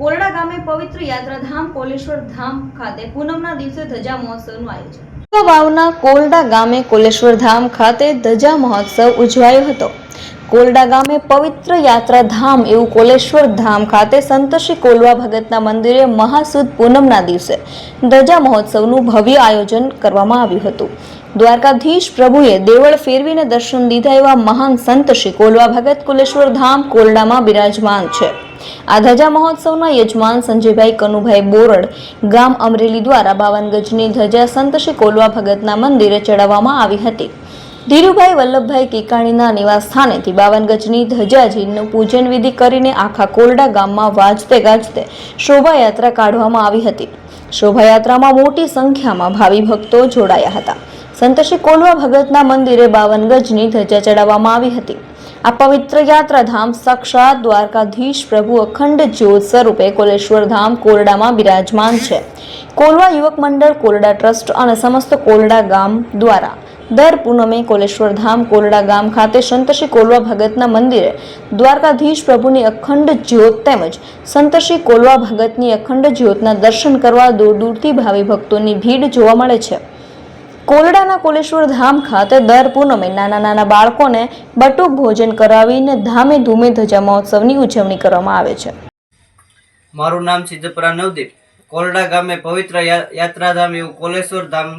કોરડા ગામે પવિત્ર યાત્રાધામ કોલેશ્વર ધામ ખાતે પૂનમના દિવસે ધજા મહોત્સવનું આયોજન. વાવના કોલડા ગામે કોલેશ્વર ધામ ખાતે ધજા મહોત્સવ ઉજવાયો હતો. કોલડા ગામે પવિત્ર યાત્રાધામ એવું કોલેશ્વર ધામ ખાતે સંત કોલવા ભગતના મંદિરે મહાસુદ પૂનમના દિવસે ધજા મહોત્સવનું ભવ્ય આયોજન કરવામાં આવ્યું હતું. દ્વારકાધીશ પ્રભુએ દેવળ ફેરવીને દર્શન દીધા એવા મહાન સંત કોલવા ભગત કોલેશ્વર ધામ કોલડામાં બિરાજમાન છે. આ ધજા મહોત્સવના યજમાન સંજયભાઈ કનુભાઈ બોરડ ગામ અમરેલી દ્વારા બાવન ગજની ધજા સંત શ્રી કોલવા ભગતના મંદિરે ચડાવવામાં આવી હતી. ધીરુભાઈ વલ્લભભાઈ કેકાણીના નિવાસ સ્થાનેથી બાવન ગજની ધજાજીનું પૂજન વિધિ કરીને આખા કોરડા ગામમાં વાજતે ગાજતે શોભાયાત્રા કાઢવામાં આવી હતી. શોભાયાત્રામાં મોટી સંખ્યામાં ભાવિ ભક્તો જોડાયા હતા. સંત શ્રી કોલવા ભગતના મંદિરે બાવન ગજની ધજા ચડાવવામાં આવી હતી. આ પવિત્ર યાત્રાધામ સાક્ષાત દ્વારકાધીશ પ્રભુ અખંડ જ્યોત સ્વરૂપે કોલેશ્વર ધામ કોરડામાં બિરાજમાન છે. કોલવા યુવક મંડળ, કોરડા ટ્રસ્ટ અને સમસ્ત કોરડા ગામ દ્વારા દર પૂનમે કોલેશ્વર ધામ, કોરડા ગામ ખાતે સંતશ્રી કોલવા ભગતના મંદિરે દ્વારકાધીશ પ્રભુની અખંડ જ્યોત તેમજ સંતશ્રી કોલવા ભગતની અખંડ જ્યોતના દર્શન કરવા દૂર દૂરથી ભાવિ ભક્તોની ભીડ જોવા મળે છે. કોરડાના કોલેશ્વર ધામ ખાતે દર પૂનમે નાના નાના બાળકોને બટુક ભોજન કરાવીને ધામે ધૂમે ધજા મહોત્સવની ઉજવણી કરવામાં આવે છે. મારું નામ સિદ્ધપરા નવદીપ. કોરડા ગામે પવિત્ર યાત્રાધામ એવું કોલેશ્વર ધામ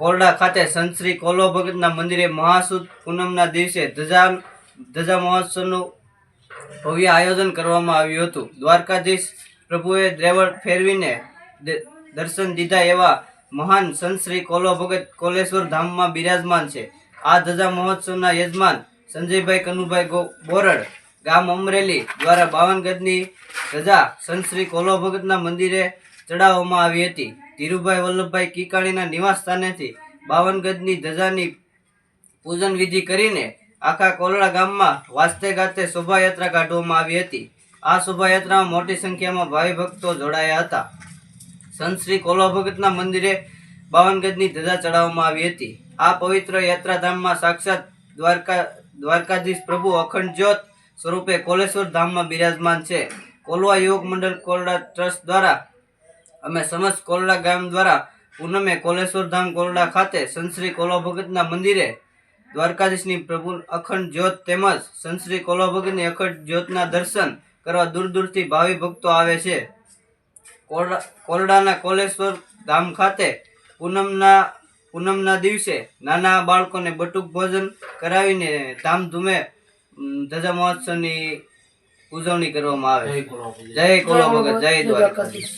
કોરડા ખાતે સંત કોલો ભગતના મંદિરે મહાસુદ પૂનમના દિવસે ધજા ધજા મહોત્સવનું ભવ્ય આયોજન કરવામાં આવ્યું હતું. દ્વારકાધીશ પ્રભુએ દ્રેવડ ફેરવીને દર્શન દીધા એવા મહાન સંત શ્રી કોલો ભગત કોલેશ્વર ધામમાં બિરાજમાન છે. આ ધજા મહોત્સવના યજમાન સંજયભાઈ કનુભાઈ બોરડ ગામ અમરેલી દ્વારા બાવન ગજની ધજા સંત શ્રી કોલો ભગતના મંદિરે ચડાવવામાં આવી હતી. ધીરુભાઈ વલ્લભભાઈ કીકાણીના નિવાસ સ્થાનેથી બાવન ગજની ધજાની પૂજન વિધિ કરીને આખા કોલડા ગામમાં વાસ્તે ગાતે શોભાયાત્રા કાઢવામાં આવી હતી. આ શોભાયાત્રામાં મોટી સંખ્યામાં ભાવિ ભક્તો જોડાયા હતા. સંત શ્રી કોલો ભગતના મંદિરે બાવન ગજની ધજા ચડાવવામાં આવી હતી. આ પવિત્ર યાત્રાધામમાં સાક્ષાત દ્વારકા, દ્વારકાધીશ પ્રભુ અખંડ જ્યોત સ્વરૂપે કોલેશ્વર ધામમાં બિરાજમાન છે. કોલવા યોગ મંડળ કોરડા ટ્રસ્ટ દ્વારા અમે સમસ્ત કોરડા ગામ દ્વારા પૂનમે કોલેશ્વર ધામ કોરડા ખાતે સંત શ્રી કોલો ભગતના મંદિરે દ્વારકાધીશની પ્રભુ અખંડ જ્યોત તેમજ સંત શ્રી કોલો ભગતની અખંડ જ્યોતના દર્શન કરવા દૂર દૂરથી ભાવિ ભક્તો આવે છે. કોરડાના કોલેશ્વર ધામ ખાતે પૂનમના પૂનમના દિવસે નાના બાળકોને બટુક ભોજન કરાવીને ધામધૂમે ધજા મહોત્સવની ઉજવણી કરવામાં આવે જય કોલો ભગત જય દ્વારકાધીશ.